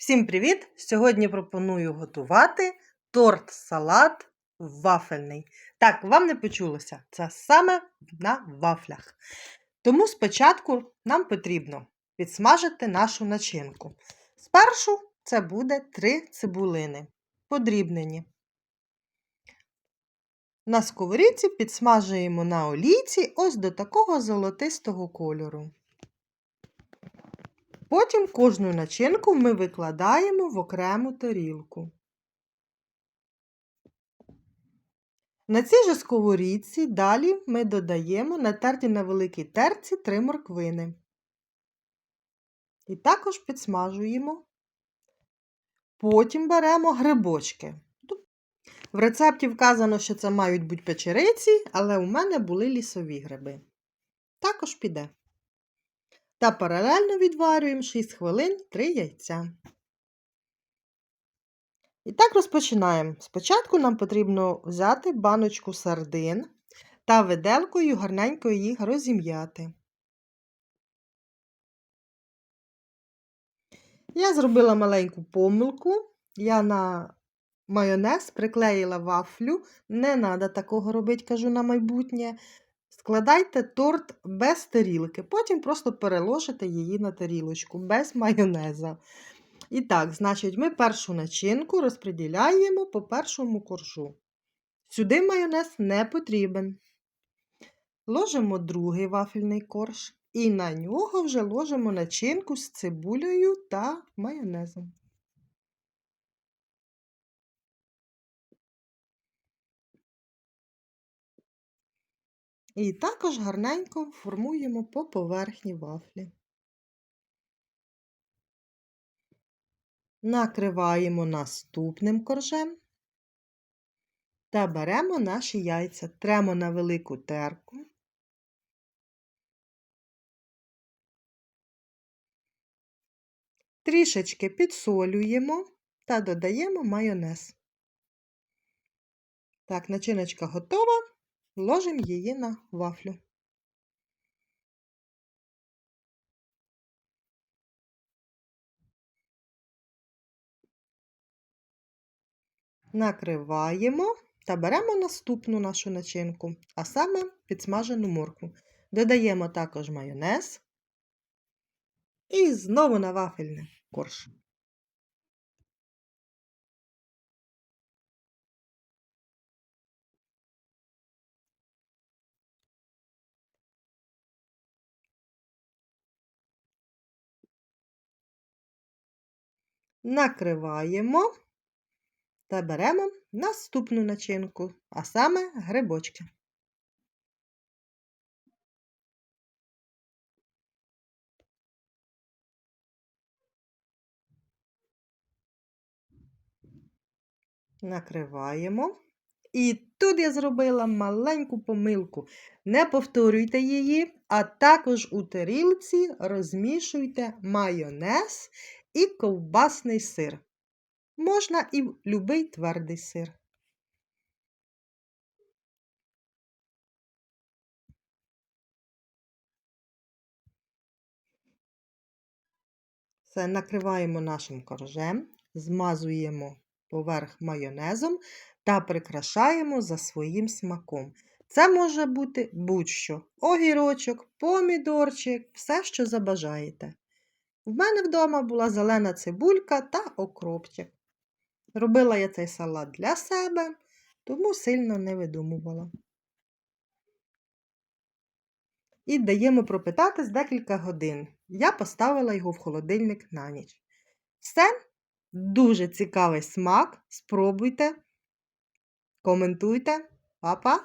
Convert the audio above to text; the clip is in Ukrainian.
Всім привіт! Сьогодні пропоную готувати торт-салат вафельний. Так, вам не почулося, це саме на вафлях. Тому спочатку нам потрібно підсмажити нашу начинку. Спершу це буде три цибулини, подрібнені. На сковорідці підсмажуємо на олійці ось до такого золотистого кольору. Потім кожну начинку ми викладаємо в окрему тарілку. На цій же сковорідці далі ми додаємо натерті на великій терці три морквини. І також підсмажуємо. Потім беремо грибочки. В рецепті вказано, що це мають бути печериці, але у мене були лісові гриби. Також піде. Та паралельно відварюємо 6 хвилин 3 яйця. І так розпочинаємо. Спочатку нам потрібно взяти баночку сардин та виделкою гарненько їх розім'яти. Я зробила маленьку помилку. Я на майонез приклеїла вафлю. Не треба такого робити, кажу на майбутнє. Складайте торт без тарілки, потім просто переложите її на тарілочку без майонеза. І так, значить, ми першу начинку розподіляємо по першому коржу. Сюди майонез не потрібен. Ложимо другий вафельний корж і на нього вже ложимо начинку з цибулею та майонезом. І також гарненько формуємо по поверхні вафлі. Накриваємо наступним коржем та беремо наші яйця, тремо на велику терку. Трішечки підсолюємо та додаємо майонез. Так, начиночка готова. Ложимо її на вафлю. Накриваємо та беремо наступну нашу начинку, а саме підсмажену моркву. Додаємо також майонез і знову на вафельний корж. Накриваємо та беремо наступну начинку, а саме грибочки. Накриваємо. І тут я зробила маленьку помилку. Не повторюйте її, а також у тарілці розмішуйте майонез і ковбасний сир. Можна і любий твердий сир. Все, накриваємо нашим коржем, змазуємо поверх майонезом та прикрашаємо за своїм смаком. Це може бути будь-що: огірочок, помідорчик, все, що забажаєте. В мене вдома була зелена цибулька та окропчик. Робила я цей салат для себе, тому сильно не видумувала. І даємо пропитатись декілька годин. Я поставила його в холодильник на ніч. Все дуже цікавий смак. Спробуйте, коментуйте, Па-па!